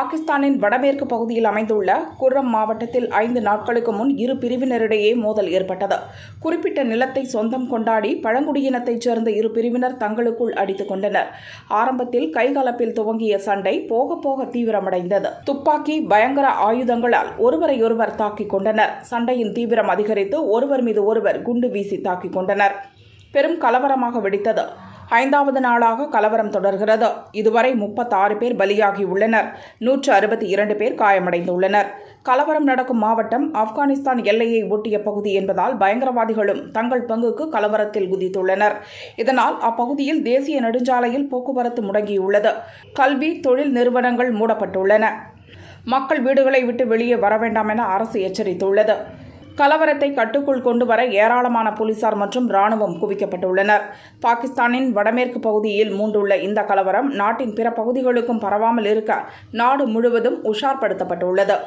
பாகிஸ்தானின் வடமேற்கு பகுதியில் அமைந்துள்ள குர்ரம் மாவட்டத்தில் ஐந்து நாட்களுக்கு முன் இரு பிரிவினரிடையே மோதல் ஏற்பட்டது. குறிப்பிட்ட நிலத்தை சொந்தம் கொண்டாடி பழங்குடியினத்தைச் சேர்ந்த இரு பிரிவினர் தங்களுக்குள் அடித்துக் கொண்டனர். ஆரம்பத்தில் கைகலப்பில் துவங்கிய சண்டை போக போக தீவிரமடைந்தது. துப்பாக்கி பயங்கர ஆயுதங்களால் ஒருவரையொருவர் தாக்கிக் கொண்டனர். சண்டையின் தீவிரம் அதிகரித்து ஒருவர் மீது ஒருவர் குண்டு வீசி தாக்கிக் கொண்டனர். பெரும் கலவரமாக வெடித்தது. ஐந்தாவது நாளாக கலவரம் தொடர்கிறது. இதுவரை முப்பத்தாறு பேர் பலியாகியுள்ளனர். நூற்று அறுபத்தி இரண்டு பேர் காயமடைந்துள்ளனர். கலவரம் நடக்கும் மாவட்டம் ஆப்கானிஸ்தான் எல்லையை ஒட்டிய பகுதி என்பதால் பயங்கரவாதிகளும் தங்கள் பங்குக்கு கலவரத்தில் குதித்துள்ளனர். இதனால் அப்பகுதியில் தேசிய நெடுஞ்சாலையில் போக்குவரத்து முடங்கியுள்ளது. கல்வி தொழில் நிறுவனங்கள் மூடப்பட்டுள்ளன. மக்கள் வீடுகளை விட்டு வெளியே வர வேண்டாம் என அரசு எச்சரித்துள்ளது. கலவரத்தை கட்டுக்குள் கொண்டு வர ஏராளமான போலீசார் மற்றும் ராணுவம் குவிக்கப்பட்டுள்ளனர். பாகிஸ்தானின் வடமேற்கு பகுதியில் மூண்டுள்ள இந்த கலவரம் நாட்டின் பிற பகுதிகளுக்கும் பரவாமல் இருக்க நாடு முழுவதும் உஷார்படுத்தப்பட்டுள்ளது.